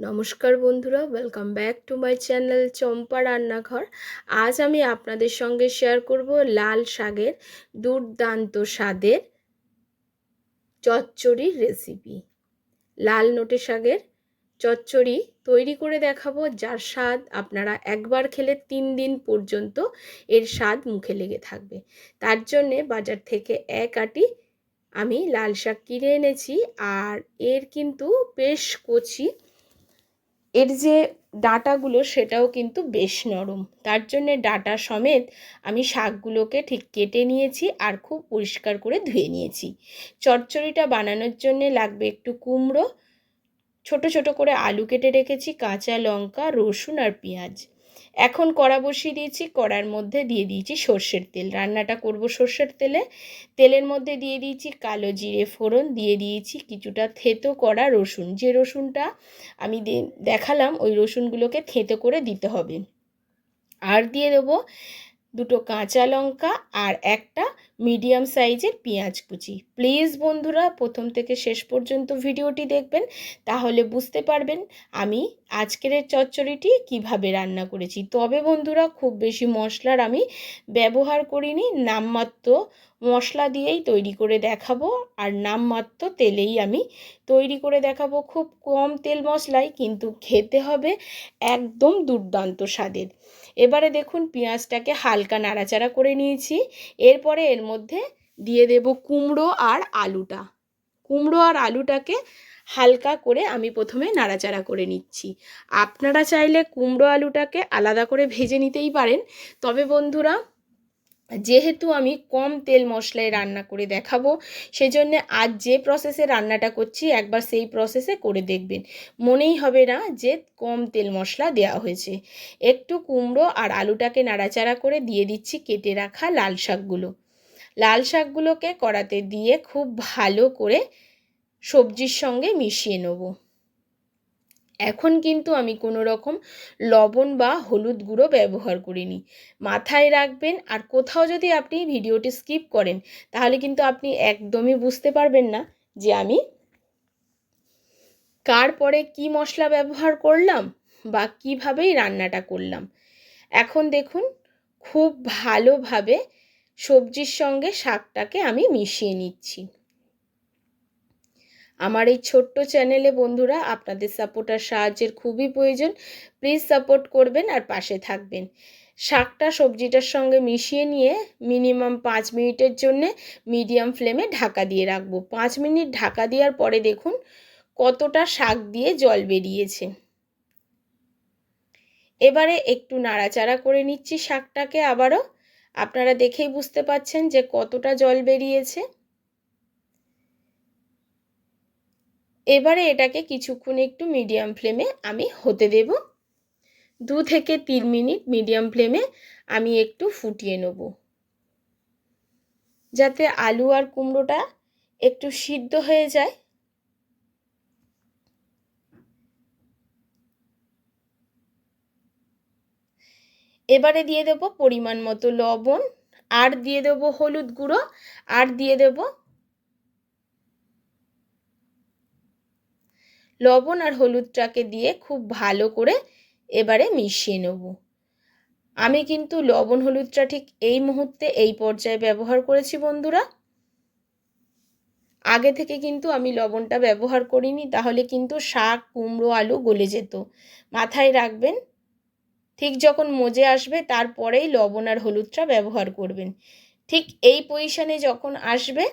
নমস্কার বন্ধুরা welcome back to my channel Champa Rannaghar. আজ আমি আপনাদের সঙ্গে শেয়ার করব লাল শাকের দুর্দান্ত স্বাদের চচ্চড়ির রেসিপি লাল নোটে শাকের চচ্চড়ি তৈরি করে দেখাবো, যার স্বাদ আপনারা একবার খেলে তিন দিন পর্যন্ত এর স্বাদ মুখে লেগে থাকবে। তার জন্যে বাজার থেকে এক আটি আমি লাল শাক কিনে এনেছি, আর এর কিন্তু বেশ কচি এর যে ডাঁটাগুলো সেটাও কিন্তু বেশ নরম। তার জন্যে ডাঁটা সমেত আমি শাকগুলোকে ঠিক কেটে নিয়েছি আর খুব পরিষ্কার করে ধুয়ে নিয়েছি। চচ্চড়িটা বানানোর জন্যে লাগবে একটু কুমড়ো, ছোট ছোট করে আলু কেটে রেখেছি, কাঁচা লঙ্কা, রসুন আর পেঁয়াজ। এখন কড়া বসিয়ে দিয়েছি, কড়ার মধ্যে দিয়ে দিয়েছি সর্ষের তেল। রান্নাটা করব সর্ষের তেলে। তেলের মধ্যে দিয়ে দিয়েছি কালো জিরে ফোড়ন, দিয়ে দিয়েছি কিছুটা থেতো করা রসুন। যে রসুনটা আমি দেখালাম, ওই রসুনগুলোকে থেতো করে দিতে হবে। আর দিয়ে দেবো দুটো কাঁচা লঙ্কা আর একটা মিডিয়াম সাইজের পেঁয়াজ কুচি। প্লিজ বন্ধুরা, প্রথম থেকে শেষ পর্যন্ত ভিডিওটি দেখবেন, তাহলে বুঝতে পারবেন আমি আজকের চচ্চড়িটি কীভাবে রান্না করেছি। তবে বন্ধুরা, খুব বেশি মশলার আমি ব্যবহার করিনি, নামমাত্র মশলা দিয়েই তৈরি করে দেখাবো। আর নামমাত্র তেলেই আমি তৈরি করে দেখাবো। খুব কম তেল মশলায় কিন্তু খেতে হবে একদম দুর্দান্ত স্বাদের। এবারে দেখুন পেঁয়াজটাকে হালকা নাড়াচাড়া করে নিয়েছি। এরপরে এর মধ্যে দিয়ে দেব কুমড়ো আর আলুটা। কুমড়ো আর আলুটাকে হালকা করে আমি প্রথমে নাড়াচাড়া করে নিচ্ছি। আপনারা চাইলে কুমড়ো আলুটাকে আলাদা করে ভেজে নিতেই পারেন। তবে বন্ধুরা যেহেতু আমি কম তেল মশলায় রান্না করে দেখাবো, সেজন্য আজ যে প্রসেসে রান্নাটা করছি, একবার সেই প্রসেসে করে দেখবেন। মনেই হবে না যে কম তেল মশলা দেওয়া হয়েছে। একটু কুমড়ো আর আলুটাকে নাড়াচাড়া করে দিয়ে দিচ্ছি কেটে রাখা লাল শাকগুলো। লাল শাকগুলোকে কড়াতে দিয়ে খুব ভালো করে সবজির সঙ্গে মিশিয়ে নেব। এখন কিন্তু আমি কোনো রকম লবণ বা হলুদ গুঁড়ো ব্যবহার করিনি। মাথায় রাখবেন আর কোথাও যদি আপনি ভিডিওটি স্কিপ করেন, তাহলে কিন্তু আপনি একদমই বুঝতে পারবেন না যে আমি কার পরে কি মশলা ব্যবহার করলাম বা কিভাবেই রান্নাটা করলাম। এখন দেখুন, খুব ভালোভাবে সবজির সঙ্গে শাকটাকে আমি মিশিয়ে নিচ্ছি। আমার এই ছোট্ট চ্যানেলে বন্ধুরা, আপনাদের সাপোর্ট আর সাহায্যের খুবই প্রয়োজন। প্লিজ সাপোর্ট করবেন আর পাশে থাকবেন। শাকটা সবজিটার সঙ্গে মিশিয়ে নিয়ে মিনিমাম পাঁচ মিনিটের জন্যে মিডিয়াম ফ্লেমে ঢাকা দিয়ে রাখব। পাঁচ মিনিট ঢাকা দেওয়ার পরে দেখুন কতটা শাক দিয়ে জল বেরিয়েছে। এবারে একটু নাড়াচাড়া করে নিচ্ছি শাকটাকে আবারও। আপনারা দেখেই বুঝতে পাচ্ছেন যে কতটা জল বেরিয়েছে। এবারে এটাকে কিছুক্ষণ একটু মিডিয়াম ফ্লেমে আমি হতে দেব। দু থেকে তিন মিনিট মিডিয়াম ফ্লেমে আমি একটু ফুটিয়ে নেব। যাতে আলু আর কুমড়োটা একটু সিদ্ধ হয়ে যায়। এবারে দিয়ে দেব পরিমাণ মতো লবণ, আর দিয়ে দেব হলুদ গুঁড়ো, আর দিয়ে দেব লবণ আর হলুদটাকে দিয়ে খুব ভালো করে এবারে মিশিয়ে নেব। আমি কিন্তু লবণ হলুদটা ঠিক এই মুহূর্তে এই পর্যায়ে ব্যবহার করেছি বন্ধুরা। আগে থেকে কিন্তু আমি লবণটা ব্যবহার করিনি, তাহলে কিন্তু শাক, কুমড়ো, আলু গলে যেত। মাথায় রাখবেন, ঠিক যখন মজে আসবে তারপরেই লবণ আর হলুদটা ব্যবহার করবেন। ঠিক এই পজিশানে যখন আসবে,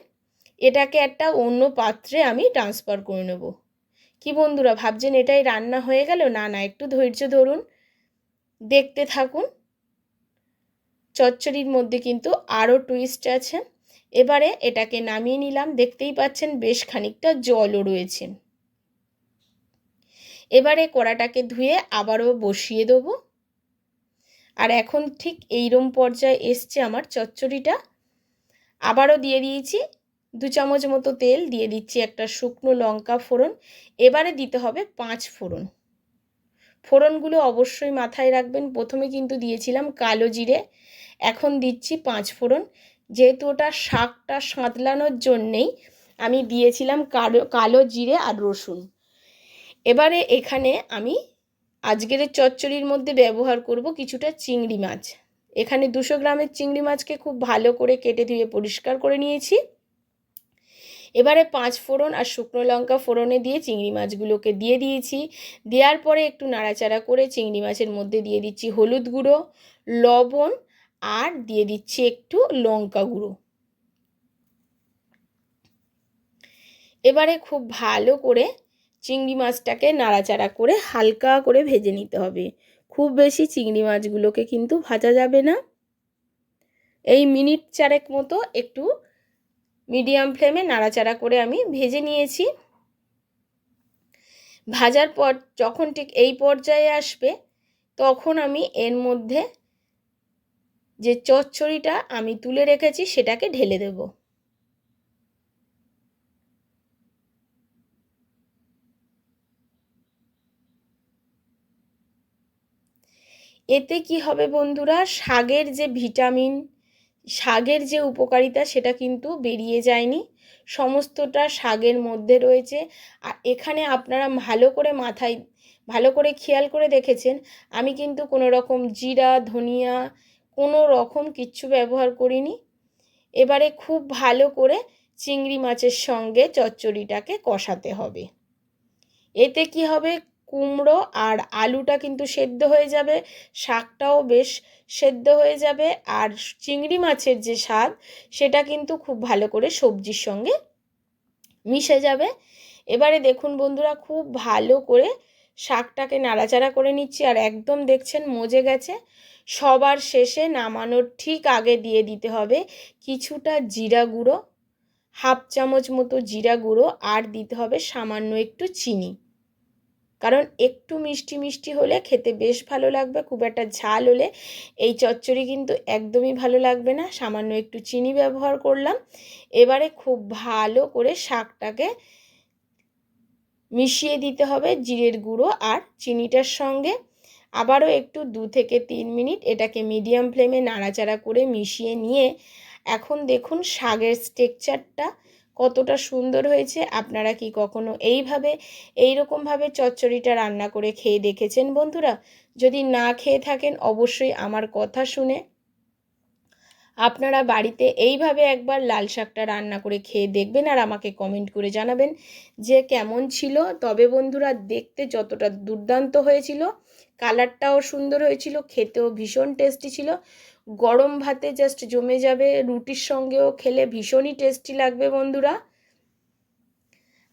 এটাকে একটা অন্য পাত্রে আমি ট্রান্সফার করে নেব। কি বন্ধুরা, ভাবছেন এটাই রান্না হয়ে গেল? না না, একটু ধৈর্য ধরুন, দেখতে থাকুন। চচ্চড়ির মধ্যে কিন্তু আরও টুইস্ট আছে। এবারে এটাকে নামিয়ে নিলাম, দেখতেই পাচ্ছেন বেশ খানিকটা জলও রয়েছে। এবারে কড়াটাকে ধুয়ে আবারও বসিয়ে দেবো। আর এখন ঠিক এইরম পর্যায়ে এসছে আমার চচ্চড়িটা। আবারও দিয়ে দিয়েছি দু চামচ মতো তেল দিয়ে দিচ্ছি একটা শুকনো লঙ্কা ফোড়ন। এবারে দিতে হবে পাঁচ ফোড়ন। ফোড়নগুলো অবশ্যই মাথায় রাখবেন। প্রথমে কিন্তু দিয়েছিলাম কালো জিরে। এখন দিচ্ছি পাঁচ ফোড়ন। যেহেতু ওটা শাকটা সাঁতলানোর জন্যেই আমি দিয়েছিলাম কালো কালো জিরে আর রসুন। এবারে এখানে আমি আজকের চচ্চড়ির মধ্যে ব্যবহার করব কিছুটা চিংড়ি মাছ। এখানে দুশো গ্রামের চিংড়ি মাছকে খুব ভালো করে কেটে ধুয়ে পরিষ্কার করে নিয়েছি। এবারে পাঁচ ফোড়ন আর শুকনো লঙ্কা ফোড়নে দিয়ে চিংড়ি মাছগুলোকে দিয়ে দিয়েছি। দেওয়ার পরে একটু নাড়াচাড়া করে চিংড়ি মাছের মধ্যে দিয়ে দিচ্ছি হলুদ গুঁড়ো, লবণ আর দিয়ে দিচ্ছি একটু লঙ্কা গুঁড়ো। এবারে খুব ভালো করে চিংড়ি মাছটাকে নাড়াচাড়া করে হালকা করে ভেজে নিতে হবে। খুব বেশি চিংড়ি মাছগুলোকে কিন্তু ভাজা যাবে না। এই মিনিট চারেক মতো একটু মিডিয়াম ফ্লেমে নাড়াচাড়া করে আমি ভেজে নিয়েছি। ভাজার পর যখন ঠিক এই পর্যায়ে আসবে, তখন আমি এর মধ্যে যে চচ্চড়িটা আমি তুলে রেখেছি, সেটাকে ঢেলে দেব। এতে কি হবে বন্ধুরা? শাগের যে ভিটামিন শাগের যে উপকারিতা সেটা কিন্তু বেরিয়ে যায়নি। সমস্তটা শাগের মধ্যে রয়েছে। আর এখানে আপনারা ভালো করে মাথায়, ভালো করে খেয়াল করে দেখেছেন, আমি কিন্তু কোনো রকম জিরা, ধনিয়া, কোনো রকম কিচ্ছু ব্যবহার করিনি। এবারে খুব ভালো করে চিংড়ি মাছের সঙ্গে চচ্চড়িটাকে কষাতে হবে। এতে কি হবে? কুমড়ো আর আলুটা কিন্তু সেদ্ধ হয়ে যাবে, শাকটাও বেশ সেদ্ধ হয়ে যাবে, আর চিংড়ি মাছের যে স্বাদ, সেটা কিন্তু খুব ভালো করে সবজির সঙ্গে মিশে যাবে। এবারে দেখুন বন্ধুরা, খুব ভালো করে শাকটাকে নাড়াচাড়া করে নিচ্ছি, আর একদম দেখছেন মজে গেছে। সবার শেষে নামানোর ঠিক আগে দিয়ে দিতে হবে কিছুটা জিরা গুঁড়ো, হাফ চামচ মতো জিরা গুঁড়ো, আর দিতে হবে সামান্য একটু চিনি। কারণ একটু মিষ্টি মিষ্টি হলে খেতে বেশ ভালো লাগবে, খুব একটা ঝাল হলে এই চচ্চড়ি কিন্তু একদমই ভালো লাগবে না। সামান্য একটু চিনি ব্যবহার করলাম। এবারে খুব ভালো করে শাকটাকে মিশিয়ে দিতে হবে জিরের গুঁড়ো আর চিনিটার সঙ্গে। আবারও একটু দু থেকে তিন মিনিট এটাকে মিডিয়াম ফ্লেমে নাড়াচাড়া করে মিশিয়ে নিয়ে এখন দেখুন শাকের স্টেকচারটা কতটা সুন্দর হয়েছে, আপনারা কি কখনো এইভাবে এই রকমভাবে চচ্চড়িটা রান্না করে খেয়ে দেখেছেন বন্ধুরা? যদি না খেয়ে থাকেন, অবশ্যই আমার কথা শুনে আপনারা বাড়িতে এইভাবে একবার লাল শাকটা রান্না করে খেয়ে দেখবেন আর আমাকে কমেন্ট করে জানাবেন যে কেমন ছিল। তবে বন্ধুরা, দেখতে যতটা দুর্দান্ত হয়েছিল কালারটাও সুন্দর হয়েছিল, খেতেও ভীষণ টেস্টি ছিল। গরম ভাতে জাস্ট জমে যাবে, রুটির সঙ্গেও খেলে ভীষণই টেস্টি লাগবে বন্ধুরা।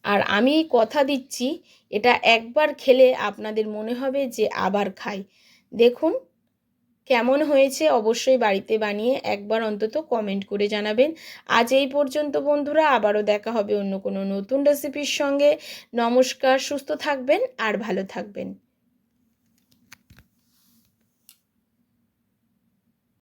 আর আমি কথা দিচ্ছি, এটা একবার খেলে আপনাদের মনে হবে যে আবার খাই। দেখুন, কেমন হয়েছে অবশ্যই বাড়িতে বানিয়ে একবার অন্তত কমেন্ট করে জানাবেন। আজ এই পর্যন্ত বন্ধুরা, আবারও দেখা হবে অন্য কোনো নতুন রেসিপির সঙ্গে। নমস্কার, সুস্থ থাকবেন আর ভালো থাকবেন।